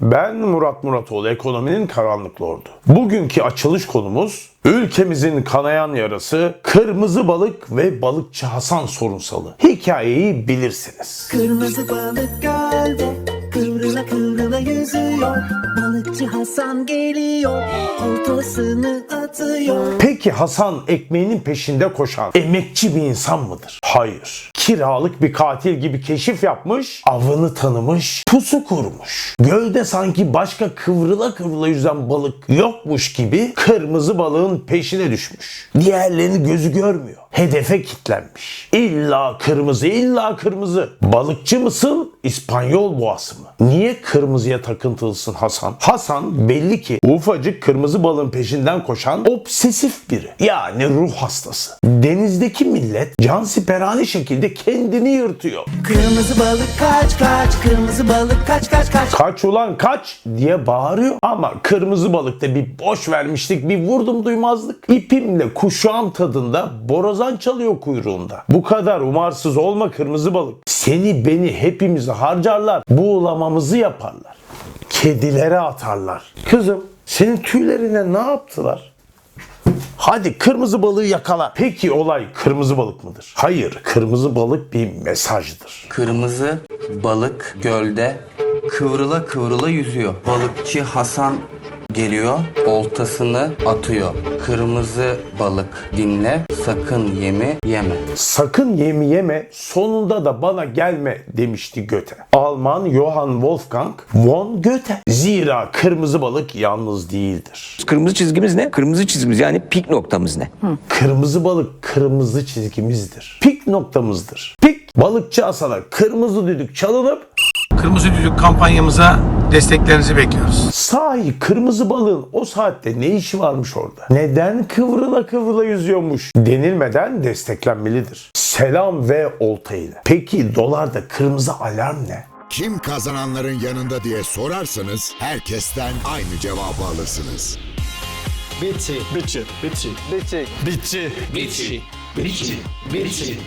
Ben Murat Muratoğlu, ekonominin karanlık lordu. Bugünkü açılış konumuz ülkemizin kanayan yarası kırmızı balık ve balıkçı Hasan sorunsalı. Hikayeyi bilirsiniz. Kırmızı balık gölde Kıvrıla kıvrıla yüzüyor Balıkçı Hasan geliyor Oltasını atıyor Peki Hasan ekmeğinin peşinde koşan emekçi bir insan mıdır? Hayır. Kiralık bir katil gibi keşif yapmış, avını tanımış, pusu kurmuş. Gölde sanki başka kıvrıla kıvrıla yüzen balık yokmuş gibi kırmızı balığın peşine düşmüş. Diğerlerini gözü görmüyor. Hedefe kitlenmiş. İlla kırmızı, illa kırmızı. Balıkçı mısın, İspanyol boğası mı? Niye kırmızıya takıntılısın Hasan? Hasan belli ki ufacık kırmızı balığın peşinden koşan obsesif biri. Yani ruh hastası. Denizdeki millet cansiperane şekilde kendini yırtıyor. Kırmızı balık kaç kaç Kırmızı balık kaç kaç kaç Kaç ulan kaç diye bağırıyor. Ama kırmızı balıkta bir boş vermişlik, bir vurdum duymazlık. İpimle kuşağım tadında borazan çalıyor kuyruğunda. Bu kadar umarsız olma kırmızı balık. Seni beni hepimizi harcarlar. Buğulamamızı yaparlar. Kedilere atarlar. Kızım senin tüylerine ne yaptılar? Hadi kırmızı balığı yakala. Peki olay kırmızı balık mıdır? Hayır, kırmızı balık bir mesajdır. Kırmızı balık gölde kıvrıla kıvrıla yüzüyor. Balıkçı Hasan geliyor, oltasını atıyor. Kırmızı balık dinle, sakın yemi yeme. Sakın yemi yeme sonunda da bana gelme demişti Göte. Alman Johann Wolfgang von Goethe. Zira kırmızı balık yalnız değildir. Kırmızı çizgimiz ne? Kırmızı çizgimiz yani pik noktamız ne? Kırmızı balık kırmızı çizgimizdir. Pik noktamızdır. Pik balıkçı Hasan'a kırmızı düdük çalınıp Kırmızı Düdük kampanyamıza desteklerinizi bekliyoruz. sahi kırmızı balığın o saatte ne işi varmış orada? Neden kıvrıla kıvrıla yüzüyormuş denilmeden desteklenmelidir. Selam ve olta ile. Peki dolarda kırmızı alarm ne? Kim kazananların yanında diye sorarsanız herkesten aynı cevabı alırsınız. Bitti. Bitti. Bitti. Bitti. Bitti. Bitti. Bitti. Bitti.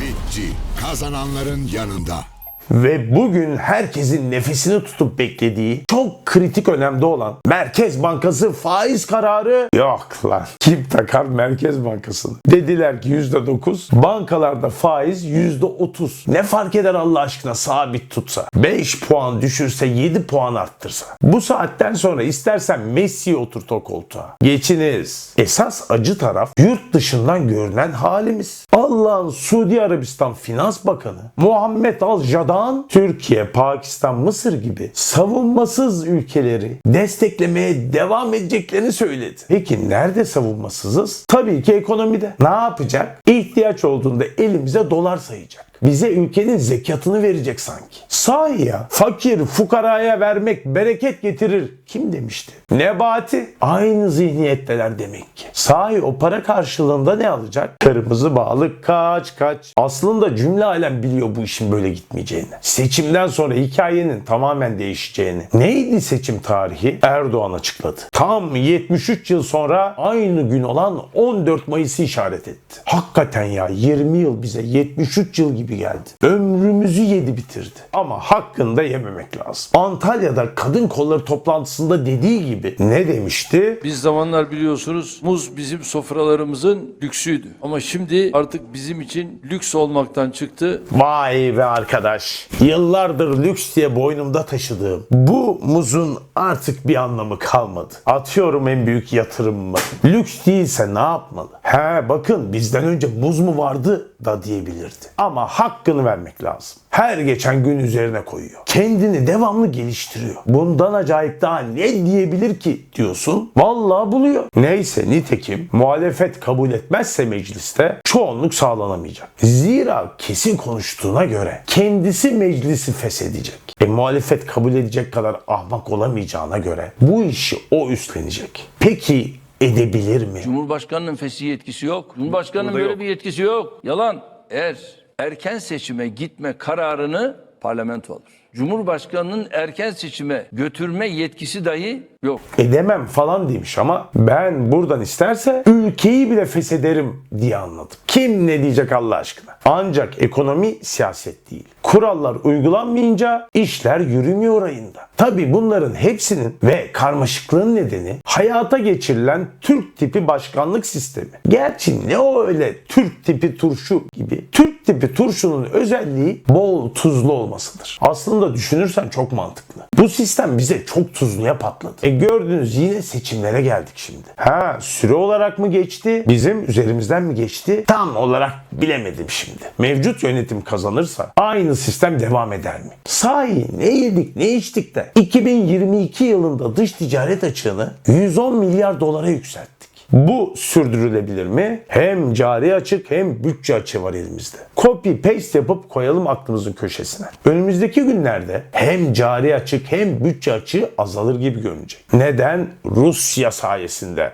Bitti. Kazananların yanında. Ve bugün herkesin nefesini tutup beklediği çok kritik önemde olan Merkez Bankası faiz kararı yok lan. Kim takar Merkez Bankası'nı? Dediler ki %9 bankalarda faiz %30. Ne fark eder Allah aşkına sabit tutsa? 5 puan düşürse 7 puan arttırsa. Bu saatten sonra istersen Messi'yi oturt o koltuğa. Geçiniz. Esas acı taraf yurt dışından görünen halimiz. Allah'ın Suudi Arabistan Finans Bakanı Muhammed Al Jadan Türkiye, Pakistan, Mısır gibi savunmasız ülkeleri desteklemeye devam edeceklerini söyledi. Peki nerede savunmasızız? Tabii ki ekonomide. Ne yapacak? İhtiyaç olduğunda elimize dolar sayacak. Bize ülkenin zekatını verecek sanki. Sahi ya fakir fukaraya vermek bereket getirir. Kim demişti? Nebati. Aynı zihniyetteler demek ki. Sahi o para karşılığında ne alacak? Kırmızı balık kaç kaç. Aslında cümle alem biliyor bu işin böyle gitmeyeceğini. Seçimden sonra hikayenin tamamen değişeceğini. Neydi seçim tarihi? Erdoğan açıkladı. Tam 73 yıl sonra aynı gün olan 14 Mayıs'ı işaret etti. Hakikaten ya 20 yıl bize 73 yıl gibi geldi. Ömrümüzü yedi bitirdi. Ama hakkında yememek lazım. Antalya'da kadın kolları toplantısında dediği gibi ne demişti? Biz zamanlar biliyorsunuz muz bizim sofralarımızın lüksüydü. Ama şimdi artık bizim için lüks olmaktan çıktı. Vay be arkadaş. Yıllardır lüks diye boynumda taşıdığım bu muzun artık bir anlamı kalmadı. Atıyorum en büyük yatırımımı. Lüks değilse ne yapmalı? He bakın bizden önce muz mu vardı da diyebilirdi. Ama hakkını vermek lazım. Her geçen gün üzerine koyuyor. Kendini devamlı geliştiriyor. Bundan acayip daha ne diyebilir ki diyorsun. Vallahi buluyor. Neyse nitekim muhalefet kabul etmezse mecliste çoğunluk sağlanamayacak. Zira kesin konuştuğuna göre kendisi meclisi feshedecek. E muhalefet kabul edecek kadar ahmak olamayacağına göre bu işi o üstlenecek. Peki edebilir mi? Cumhurbaşkanının fesih yetkisi yok. Cumhurbaşkanının böyle bir yetkisi yok. Yalan. Eğer erken seçime gitme kararını parlamento alır. Cumhurbaşkanının erken seçime götürme yetkisi dahi yok. edemem falan demiş ama ben buradan isterse ülkeyi bile feshederim diye anladım. Kim ne diyecek Allah aşkına? Ancak ekonomi siyaset değil. Kurallar uygulanmayınca işler yürümüyor ayında. Tabi bunların hepsinin ve karmaşıklığın nedeni hayata geçirilen Türk tipi başkanlık sistemi. Gerçi ne o öyle Türk tipi turşu gibi. Türk tipi turşunun özelliği bol tuzlu olmasıdır. Aslında düşünürsen çok mantıklı. Bu sistem bize çok tuzluya patladı. E gördünüz yine seçimlere geldik şimdi. Ha süre olarak mı geçti? Bizim üzerimizden mi geçti? Tam olarak bilemedim şimdi. Mevcut yönetim kazanırsa aynı sistem devam eder mi? Sahi ne yedik ne içtik de 2022 yılında dış ticaret açığını 110 milyar dolara yükselttik. Bu sürdürülebilir mi? Hem cari açık hem bütçe açığı var elimizde. Copy paste yapıp koyalım aklımızın köşesine. Önümüzdeki günlerde hem cari açık hem bütçe açığı azalır gibi görünecek. Neden? Rusya sayesinde.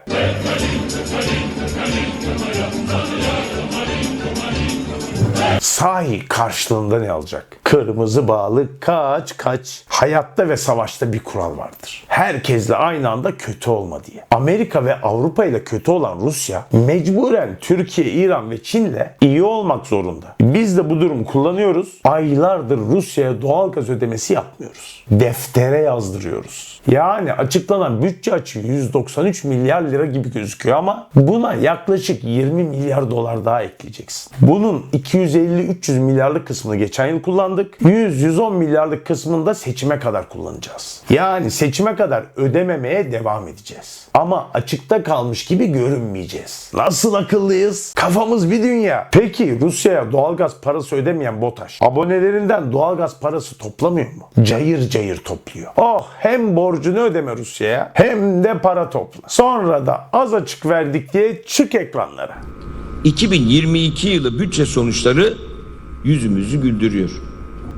Sahi karşılığında ne alacak? Kırmızı balık kaç kaç. Hayatta ve savaşta bir kural vardır. Herkesle aynı anda kötü olma diye. Amerika ve Avrupa ile kötü olan Rusya mecburen Türkiye, İran ve Çin'le iyi olmak zorunda. Biz de bu durumu kullanıyoruz. Aylardır Rusya'ya doğalgaz ödemesi yapmıyoruz. Deftere yazdırıyoruz. Yani açıklanan bütçe açığı 193 milyar lira gibi gözüküyor ama buna yaklaşık 20 milyar dolar daha ekleyeceksin. Bunun 250-300 milyarlık kısmını geçen yıl kullandık. 100-110 milyarlık kısmını da seçime kadar kullanacağız. Yani seçime kadar ödememeye devam edeceğiz. Ama açıkta kalmış gibi görünmeyeceğiz. Nasıl akıllıyız? Kafamız bir dünya. Peki Rusya'ya doğalgaz parası ödemeyen BOTAŞ abonelerinden doğalgaz parası toplamıyor mu? Cayır cayır topluyor. Oh hem borcunu ödeme Rusya'ya hem de para topla. Sonra da az açık verdik diye çık ekranlara. 2022 yılı bütçe sonuçları yüzümüzü güldürüyor.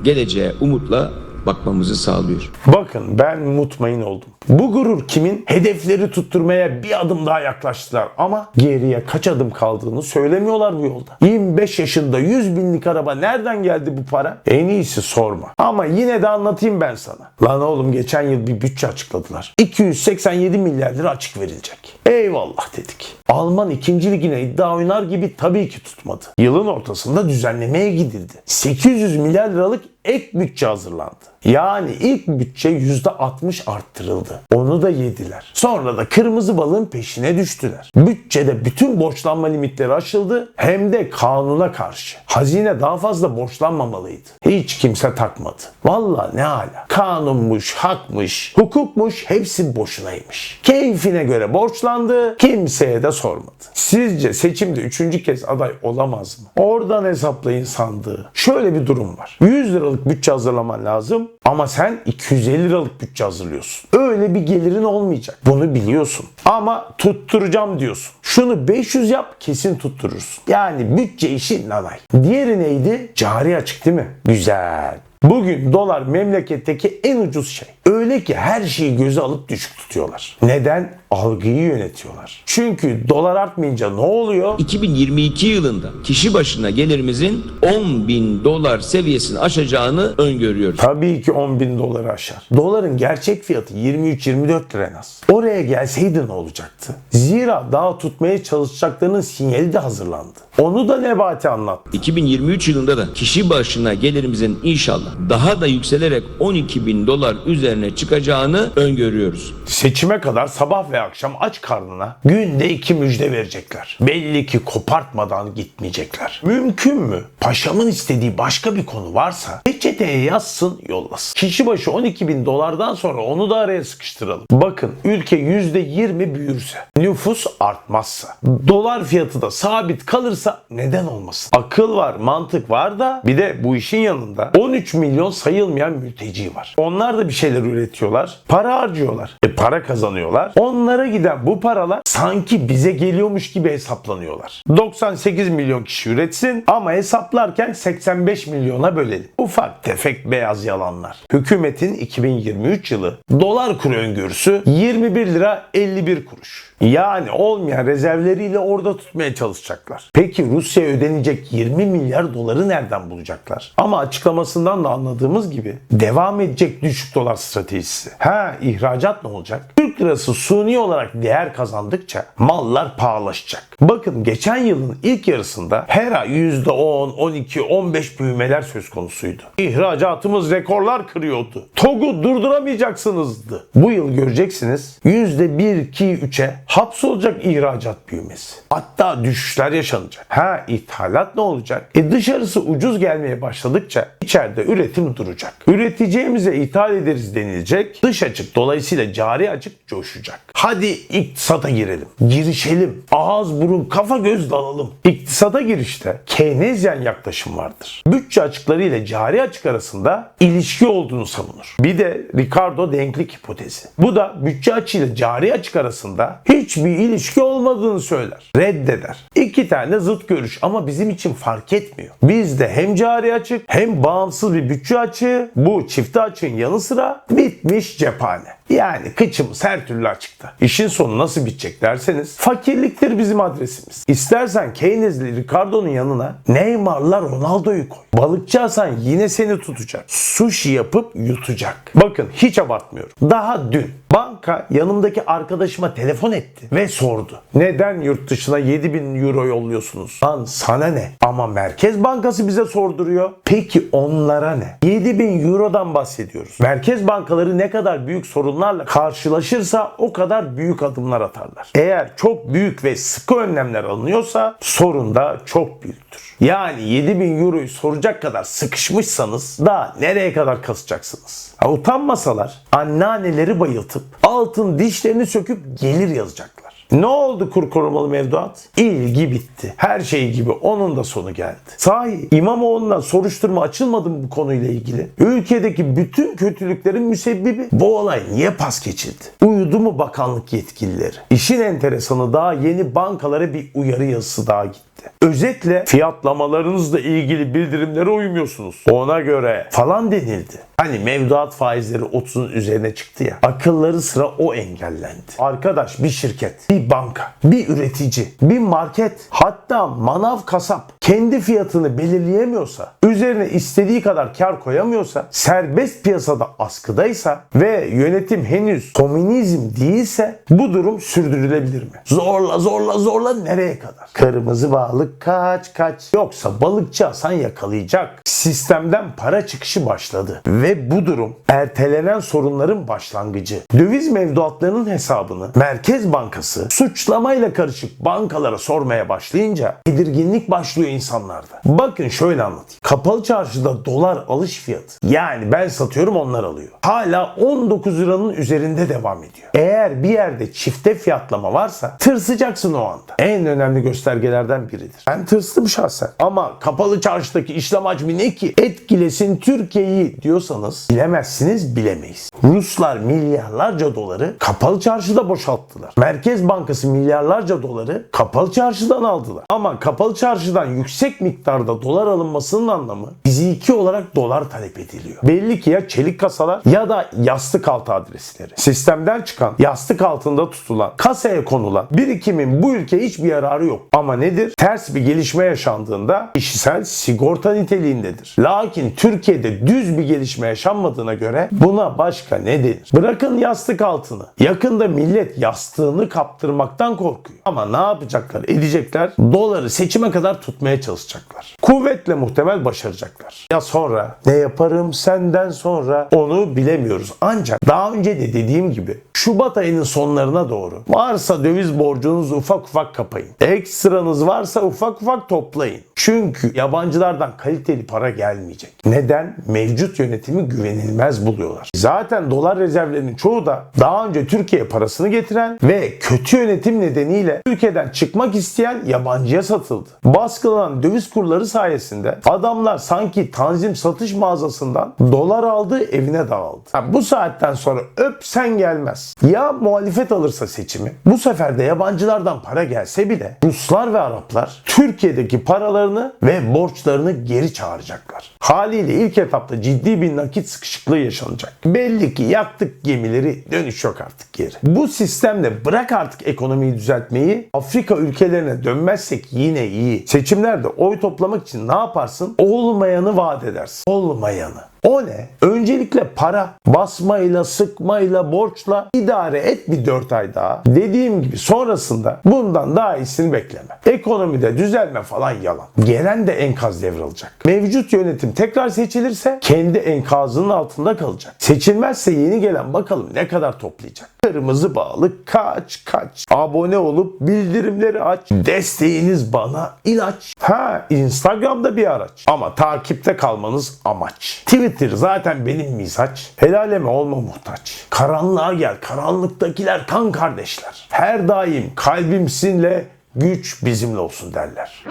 Geleceğe umutla bakmamızı sağlıyor. Bakın ben mutmain oldum. Bu gurur kimin? Hedefleri tutturmaya bir adım daha yaklaştılar ama geriye kaç adım kaldığını söylemiyorlar bu yolda. 25 yaşında 100 binlik araba nereden geldi bu para? En iyisi sorma. Ama yine de anlatayım ben sana. Lan oğlum geçen yıl bir bütçe açıkladılar. 287 milyar lira açık verilecek. Eyvallah dedik. Alman ikinci ligine iddia oynar gibi tabii ki tutmadı. Yılın ortasında düzenlemeye gidildi. 800 milyar liralık ek bütçe hazırlandı. Yani ilk bütçe %60 arttırıldı. Onu da yediler. Sonra da kırmızı balığın peşine düştüler. Bütçede bütün borçlanma limitleri aşıldı hem de kanuna karşı. Hazine daha fazla borçlanmamalıydı. Hiç kimse takmadı. Valla ne hala. Kanunmuş, hakmış, hukukmuş hepsi boşunaymış. Keyfine göre borçlandı, kimseye de sormadı. Sizce seçimde üçüncü kez aday olamaz mı? Oradan hesaplayın sandığı. Şöyle bir durum var. 100 liralık bütçe hazırlaman lazım ama sen 250 liralık bütçe hazırlıyorsun. Öyle bir gelirin olmayacak. Bunu biliyorsun. Ama tutturacağım diyorsun. Şunu 500 yap kesin tutturursun. Yani bütçe işi nanay. Diğeri neydi? Cari açık değil mi? Güzel. Bugün dolar memleketteki en ucuz şey. Öyle ki her şeyi göze alıp düşük tutuyorlar. Neden? Algıyı yönetiyorlar. Çünkü dolar artmayınca ne oluyor? 2022 yılında kişi başına gelirimizin 10 bin dolar seviyesini aşacağını öngörüyoruz. Tabii ki 10 bin doları aşar. Doların gerçek fiyatı 23-24 lira en az. Oraya gelseydi ne olacaktı? Zira daha tutmaya çalışacaklarının sinyali de hazırlandı. Onu da Nebati anlattı. 2023 yılında da kişi başına gelirimizin inşallah daha da yükselerek 12 bin dolar üzerine çıkacağını öngörüyoruz. Seçime kadar sabah ve akşam aç karnına günde iki müjde verecekler. Belli ki kopartmadan gitmeyecekler. Mümkün mü? Paşamın istediği başka bir konu varsa peçeteye yazsın yollasın. Kişi başı 12 bin dolardan sonra onu da araya sıkıştıralım. Bakın ülke %20 büyürse, nüfus artmazsa, dolar fiyatı da sabit kalırsa neden olmasın? Akıl var, mantık var da bir de bu işin yanında 13 milyon sayılmayan mülteci var. Onlar da bir şeyler üretiyorlar, para harcıyorlar. E para kazanıyorlar. Onlara giden bu paralar sanki bize geliyormuş gibi hesaplanıyorlar. 98 milyon kişi üretsin ama hesaplarken 85 milyona bölelim. Ufak tefek beyaz yalanlar. Hükümetin 2023 yılı dolar kuru öngörüsü 21 lira 51 kuruş. Yani olmayan rezervleriyle orada tutmaya çalışacaklar. Peki Rusya'ya ödenecek 20 milyar doları nereden bulacaklar? Ama açıklamasından da anladığımız gibi devam edecek düşük dolar stratejisi. Ha ihracat ne olacak? Türk lirası suni suni olarak değer kazandıkça mallar pahalaşacak. Bakın geçen yılın ilk yarısında her ay %10, 12, 15 büyümeler söz konusuydu. İhracatımız rekorlar kırıyordu. TOG'u durduramayacaksınızdı. Bu yıl göreceksiniz %1, 2, 3'e hapsolacak ihracat büyümesi. Hatta düşüşler yaşanacak. Ha ithalat ne olacak? E dışarısı ucuz gelmeye başladıkça içeride üretim duracak. Üreteceğimize ithal ederiz denilecek. Dış açık dolayısıyla cari açık coşacak. Hadi iktisata girelim. Girişelim. Ağız burun kafa göz dalalım. İktisata girişte Keynesyen yaklaşım vardır. Bütçe açıkları ile cari açık arasında ilişki olduğunu savunur. Bir de Ricardo denklik hipotezi. Bu da bütçe açı ile cari açık arasında hiçbir ilişki olmadığını söyler. Reddeder. İki tane zıt görüş ama bizim için fark etmiyor. Bizde hem cari açık hem bağımsız bir bütçe açığı bu çifte açığın yanı sıra bitmiş cephane. Yani kıçımız her türlü açıkta. İşin sonu nasıl bitecek derseniz fakirliktir bizim adresimiz. İstersen Keynes'li Ricardo'nun yanına Neymar'la Ronaldo'yu koy. Balıkçı Hasan yine seni tutacak. Sushi yapıp yutacak. Bakın hiç abartmıyorum. Daha dün banka yanımdaki arkadaşıma telefon etti ve sordu. Neden yurt dışına 7000 euro yolluyorsunuz? Lan sana ne? Ama Merkez Bankası bize sorduruyor. Peki onlara ne? 7000 eurodan bahsediyoruz. Merkez bankaları ne kadar büyük sorunlarla karşılaşırsa o kadar büyük adımlar atarlar. Eğer çok büyük ve sıkı önlemler alınıyorsa sorun da çok büyüktür. Yani 7000 euroyu soracak kadar sıkışmışsanız daha nereye kadar kasacaksınız? Ha, utanmasalar anneanneleri bayıltıp altın dişlerini söküp gelir yazacaklar. Ne oldu kur korumalı mevduat? İlgi bitti. Her şey gibi onun da sonu geldi. Sahi İmamoğlu'na soruşturma açılmadı mı bu konuyla ilgili? Ülkedeki bütün kötülüklerin müsebbibi bu olay niye pas geçildi? Uyudu mu bakanlık yetkilileri? İşin enteresanı daha yeni bankalara bir uyarı yazısı daha gitti. Özetle fiyatlamalarınızla ilgili bildirimlere uymuyorsunuz. Ona göre falan denildi. Hani mevduat faizleri 30'un üzerine çıktı ya. Akılları sıra o engellendi. Arkadaş bir şirket, bir banka, bir üretici, bir market hatta manav kasap kendi fiyatını belirleyemiyorsa, üzerine istediği kadar kar koyamıyorsa, serbest piyasada askıdaysa ve yönetim henüz komünizm değilse bu durum sürdürülebilir mi? Zorla zorla zorla nereye kadar? Kırmızı balık kaç kaç. Yoksa balıkçı Hasan yakalayacak. Sistemden para çıkışı başladı. Ve bu durum ertelenen sorunların başlangıcı. Döviz mevduatlarının hesabını Merkez Bankası suçlamayla karışık bankalara sormaya başlayınca tedirginlik başlıyor insanlarda. Bakın şöyle anlatayım. Kapalı çarşıda dolar alış fiyatı yani ben satıyorum onlar alıyor. Hala 19 liranın üzerinde devam ediyor. Eğer bir yerde çifte fiyatlama varsa tırsıcaksın o anda. En önemli göstergelerden biridir. Ben tırstım şahsen. Ama kapalı çarşıdaki işlem hacmi ne ki? Etkilesin Türkiye'yi diyorsanız bilemezsiniz bilemeyiz. Ruslar milyarlarca doları kapalı çarşıda boşalttılar. Merkez Bankası milyarlarca doları kapalı çarşıdan aldılar. Ama kapalı çarşıdan yüksek miktarda dolar alınmasının anlamı fiziki olarak dolar talep ediliyor. Belli ki ya çelik kasalar ya da yastık altı adresleri. Sistemden çıkan yastık altında tutulan kasaya konulan birikimin bu ülkeye hiçbir yararı yok. Ama nedir? Ters bir gelişme yaşandığında kişisel sigorta niteliğindedir. Lakin Türkiye'de düz bir gelişme yaşanmadığına göre buna başka ne denir? Bırakın yastık altını. Yakında millet yastığını kaptırmaktan korkuyor. Ama ne yapacaklar? Edecekler. Doları seçime kadar tutmaya çalışacaklar. Kuvvetle muhtemel başaracaklar. Ya sonra ne yaparım senden sonra onu bilemiyoruz. Ancak daha önce de dediğim gibi Şubat ayının sonlarına doğru varsa döviz borcunuzu ufak ufak kapayın. Ekstranız varsa ufak ufak toplayın. Çünkü yabancılardan kaliteli para gelmeyecek. Neden? Mevcut yönetimi güvenilmez buluyorlar. Zaten dolar rezervlerinin çoğu da daha önce Türkiye parasını getiren ve kötü yönetim nedeniyle ülkeden çıkmak isteyen yabancıya satıldı. Baskılanan döviz kurları sayesinde adamlar sanki tanzim satış mağazasından dolar aldı evine dağıldı. Ha, bu saatten sonra öp sen gelmez. Ya muhalefet alırsa seçimi bu sefer de yabancılardan para gelse bile Ruslar ve Araplar Türkiye'deki paralarını ve borçlarını geri çağıracaklar. Haliyle ilk etapta ciddi bir nakit sıkışıklığı yaşanacak. Belli ki yaktık gemileri dönüş yok artık geri. Bu sistemle bırak artık ekonomiyi düzeltmeyi Afrika ülkelerine dönmezsek yine iyi. Seçimlerde oy toplamak için ne yaparsın? Olmayanı vaat edersin. Olmayanı. O ne? Öncelikle para. Basmayla, sıkmayla, borçla idare et bir 4 ay daha. Dediğim gibi sonrasında bundan daha iyisini bekleme. Ekonomide düzelme falan yalan. Gelen de enkaz devralacak. Mevcut yönetim tekrar seçilirse kendi enkazının altında kalacak. Seçilmezse yeni gelen bakalım ne kadar toplayacak. Kırmızı bağlı kaç kaç. Abone olup bildirimleri aç. Desteğiniz bana ilaç. Ha Instagram'da bir araç. Ama takipte kalmanız amaç. Twitter zaten benim mizaç. El aleme olma muhtaç. Karanlığa gel. Karanlıktakiler kan kardeşler. Her daim kalbim sizinle güç bizimle olsun derler.